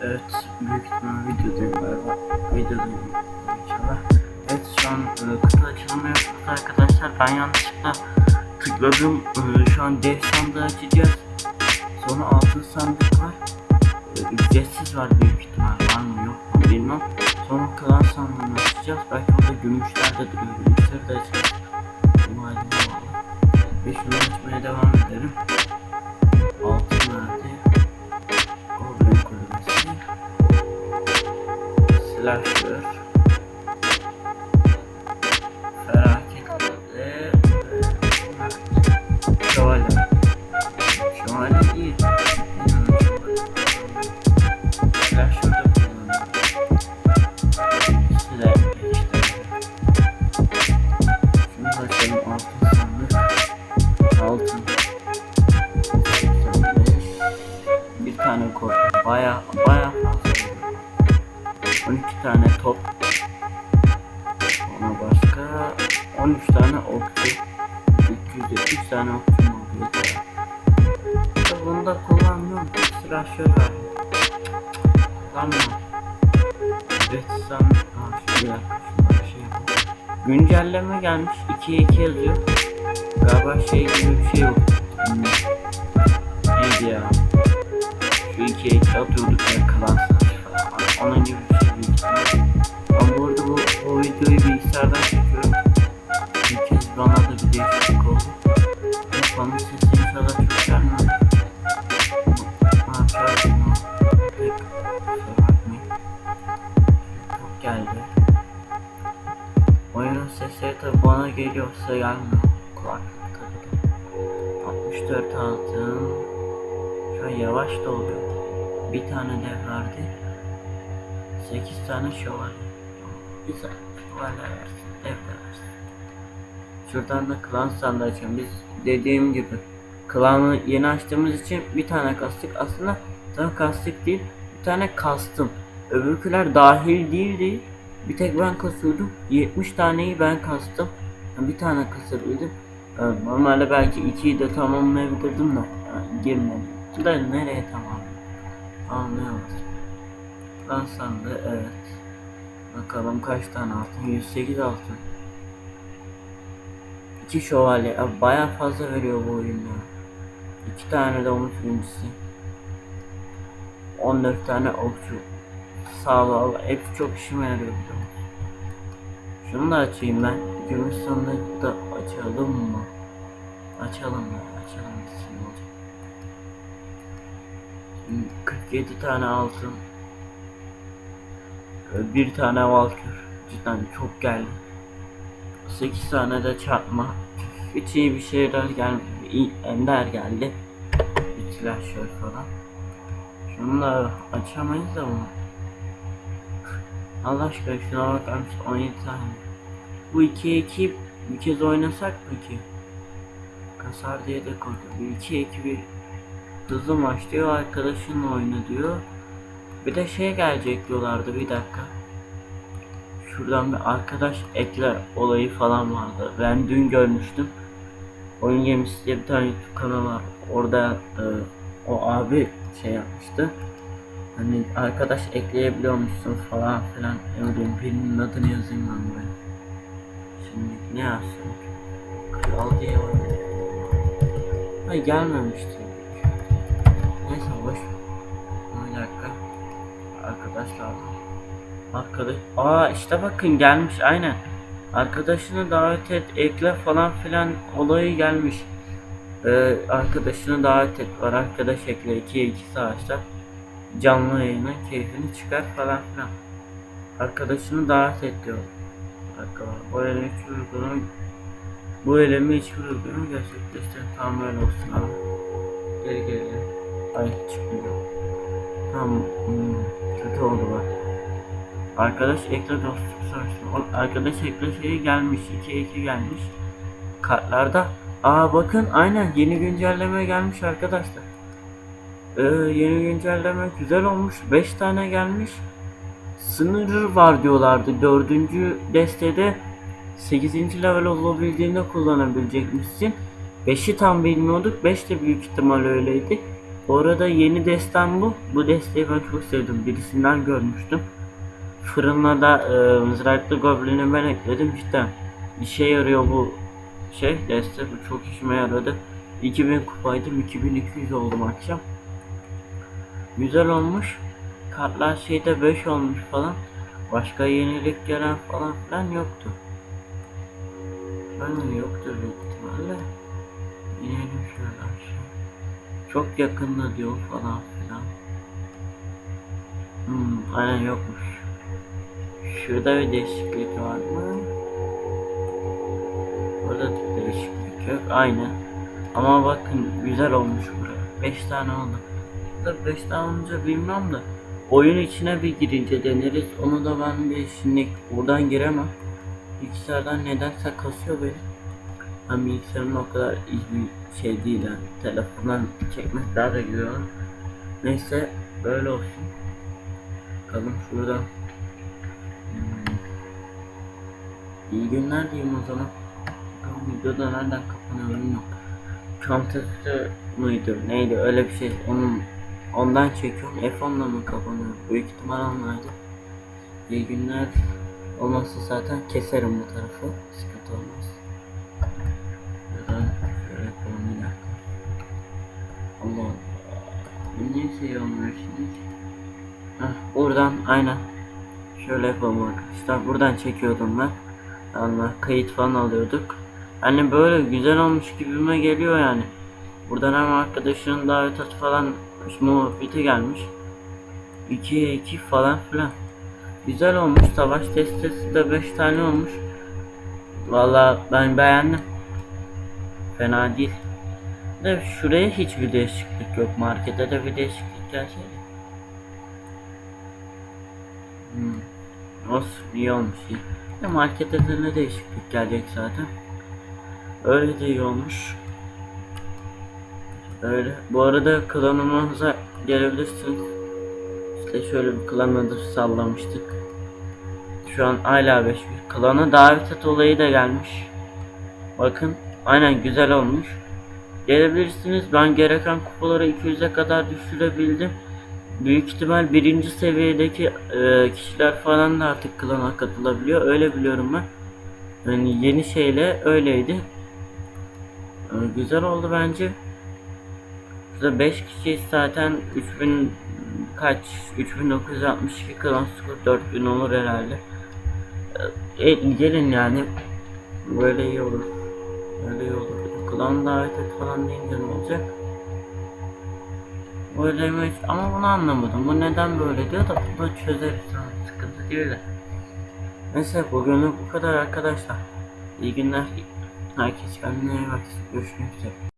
Evet, büyük ihtimalle videodayım galiba. Videodayım inşallah. Evet, şu an e, kutu açılımı yapıyoruz arkadaşlar. Ben yanlışlıkla tıkladım. E, şu an dev sandığı açacağız. Sonra altın sandık var. E, ücretsiz var büyük ihtimal. Var mı yok mu bilmem. Sonra klan sandığını açacağız. Belki orada gümüşler de duruyor. Gümüşleri de açacağız. Umarım olur. Ve şunu açmaya devam edelim. Slasher. Felaket ve Şövalye. Şövalye değil. Slasher'da 12 tane top. Ona başka 13 tane okçu. 273 tane okçum. Ya Bunu da kullanmıyorum. Sıra şöyle. Kullanmıyorum. Ressam. Şurada bir şey yapalım. Güncelleme gelmiş. 2'ye 2 yazıyor. Galiba şey gibi bir şey yok. Hmm. Neydi ya? Şu 2'ye 2 atıyorduk ya klan tabi bana geliyorsa gelmiyor. Kulaklık tabii. 64 altın. Şu an yavaş da oluyor. Bir tane dev verdi. 8 tane şövalye. Güzel. Şövalye versin. Dev de versin. Şuradan da klan sandığı açalım. Biz dediğim gibi klanı yeni açtığımız için bir tane kastık. Aslında tam kastık değil. Bir tane kastım. Öbürküler dahil değildi. Bir tek ben kasıyordum. 70 taneyi ben kastım. Bir tane kasabildim. Yani normalde belki 2'yi de tamamlayabilirdim de yani girmedim. Da nereye tamam? Anlayamadım. Lan sandı evet. Bakalım kaç tane altın? 108 altın. İki şövalye. Abi bayağı fazla veriyor bu oyun ya. İki tane de omuz birincisi. 14 tane okçu. Sağ ol. Hepsi çok işime yarıyor? Şunu da açayım ben. Gümüş sandık da açalım mı? Açalım ya. Açalım gitsin. Şimdi 47 tane altın. Ee, Bir tane Valkür. Cidden çok geldi. 8 tane de çarpma. Hiç iyi bir şeyler gelmedi. Ender geldi. Bir slasher falan. Da açamayız da bunu. Allah aşkına şuna bakar mısın? 17 tane. Bu 2'ye 2 bir kez oynasak mı ki? Kasar diye de 2'ye 2 bir hızlı maç diyor. Arkadaşınla oyna diyor. Bir de şey gelecek diyorlardı bir dakika. Şuradan bir arkadaş ekler olayı falan vardı. Ben dün görmüştüm. Oyun gemisi diye bir tane YouTube kanalı var. Orada e, o abi şey yapmıştı. Hani arkadaş ekleyebiliyormuşsun falan filan. Bileyim birinin adını yazayım ben buraya. Şimdi ne yazsam? Kral diye oynuyor. Ha gelmemişti. Neyse boş. Bir dakika. Arkadaşlar. Arkadaş. Aa işte bakın gelmiş aynen. Arkadaşını davet et, ekle falan filan olayı gelmiş. Ee, arkadaşını davet et var arkadaş ekle 2'ye 2 savaşta canlı yayının keyfini çıkar falan filan. Arkadaşını davet et diyor. Arkadaşlar bu elemi hiç uygulama bu elemi hiç uygulama gerçekleştir. Tamam öyle olsun abi. Geri geri. Ay çıkmıyor. Tamam hmm, kötü oldu bak. Arkadaş ekle dostluk. O Arkadaş ekle şeyi gelmiş. 2'ye 2 gelmiş. Kartlarda. Aa bakın aynen yeni güncelleme gelmiş arkadaşlar. Ee, yeni güncelleme güzel olmuş. 5 tane gelmiş. Sınır var diyorlardı. 4. destede 8. level olabildiğinde kullanabilecekmişsin. 5'i tam bilmiyorduk. 5 de büyük ihtimal öyleydi. Bu arada yeni destem bu. Bu desteği ben çok sevdim. Birisinden görmüştüm. Fırınla da e, mızraklı goblini ben ekledim cidden. İşe yarıyor bu şey deste. Bu çok işime yaradı. 2000 kupaydım. 2200 oldum akşam. Güzel olmuş. Kartlar şeyde 5 olmuş falan. Başka yenilik gelen falan filan yoktu. Ben yoktur büyük ihtimalle. İnelim şöyle aşağı. Çok yakında diyor falan filan. Hmm, aynen yokmuş. Şurada bir değişiklik var mı? Burada da değişiklik yok. Aynı. Ama bakın güzel olmuş buraya. 5 tane oldu. Burada 5 tane olunca bilmem de. Oyun içine bir girince deneriz. Onu da ben bir şimdi buradan giremem. Bilgisayardan nedense kasıyor beni. Ben bilgisayarım o kadar iyi bir şey değil yani. Telefondan çekmek daha da güzel. Neyse böyle olsun. Bakalım şuradan. Hmm. İyi günler diyeyim o zaman. Bakalım videoda nereden kapanıyor bilmiyorum. Çantası mıydı neydi öyle bir şey. Onun ondan çekiyorum. F10'la mı kapanıyor? Büyük ihtimal onlaydı. İyi günler olmazsa zaten keserim bu tarafı. Sıkıntı olmaz. Buradan şöyle yapalım bir dakika. Allah Allah. Şey olmuyor şimdi? Heh, buradan aynen. Şöyle yapalım arkadaşlar. Buradan çekiyordum ben. Allah kayıt falan alıyorduk. Hani böyle güzel olmuş gibime geliyor yani. Buradan hem arkadaşının davet atı falan muhabbeti gelmiş. 2'ye 2 falan filan. Güzel olmuş. Savaş testesi de 5 tane olmuş. Valla ben beğendim. Fena değil. De şuraya hiçbir değişiklik yok. Markete de bir değişiklik gelseydi. Hmm. Olsun iyi olmuş iyi. Markete de ne değişiklik gelecek zaten. Öyle de iyi olmuş. Öyle. Bu arada klanımıza gelebilirsiniz. İşte şöyle bir klan adı sallamıştık. Şu an hala 5 bir klana davet et olayı da gelmiş. Bakın aynen güzel olmuş. Gelebilirsiniz. Ben gereken kupaları 200'e kadar düşürebildim. Büyük ihtimal birinci seviyedeki e, kişiler falan da artık klana katılabiliyor. Öyle biliyorum ben. Yani yeni şeyle öyleydi. E, güzel oldu bence. Burada 5 kişi zaten 3000 kaç 3962 klan skor 4000 olur herhalde. E, gelin yani böyle iyi olur. Böyle iyi olur. Klan davet et falan deyince ne olacak? Öyle ama bunu anlamadım. Bu neden böyle diyor da bunu çözeriz. Tamam, sıkıntı değil de. Neyse bugünlük bu kadar arkadaşlar. İyi günler. Herkes kendine iyi baksın. Görüşmek üzere.